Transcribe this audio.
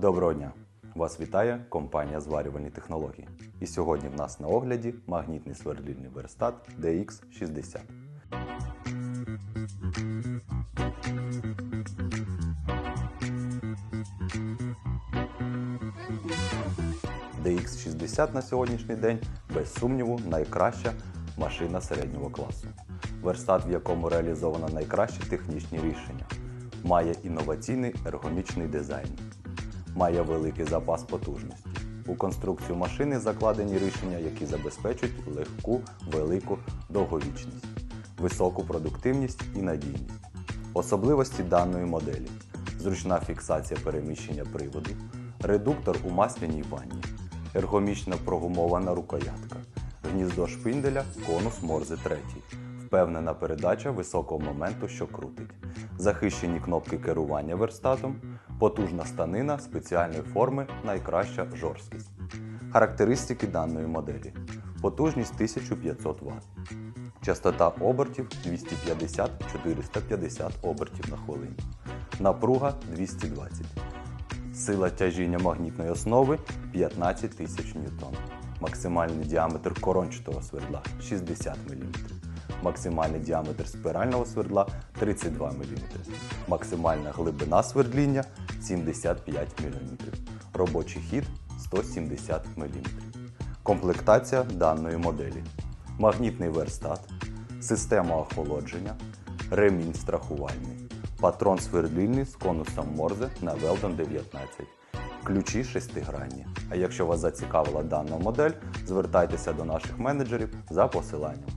Доброго дня! Вас вітає компанія Зварювальні технології. І сьогодні в нас на огляді магнітний сверлільний верстат DX60. DX60 на сьогоднішній день без сумніву найкраща машина середнього класу. Верстат, в якому реалізовано найкращі технічні рішення, має інноваційний ергономічний дизайн, має великий запас потужності. У конструкцію машини закладені рішення, які забезпечують легку, велику довговічність, високу продуктивність і надійність. Особливості даної моделі: зручна фіксація переміщення приводу, редуктор у масляній ванні, ергомічно прогумована рукоятка, гніздо шпинделя, конус морзи 3, впевнена передача високого моменту, що крутить, захищені кнопки керування верстатом, потужна станина спеціальної форми, найкраща жорсткість. Характеристики даної моделі: потужність 1500 Вт. Частота обертів 250-450 обертів на хвилину. Напруга 220. Сила тяжіння магнітної основи 15 тисяч ньютон. Максимальний діаметр корончатого свердла 60 мм. Максимальний діаметр спирального свердла 32 мм. Максимальна глибина свердління 75 мм. Робочий хід 170 мм. Комплектація даної моделі: магнітний верстат, система охолодження, ремінь страхувальний, патрон свердлільний з конусом Морзе на Weldon 19, ключі шестигранні. А якщо вас зацікавила дана модель, звертайтеся до наших менеджерів за посиланням.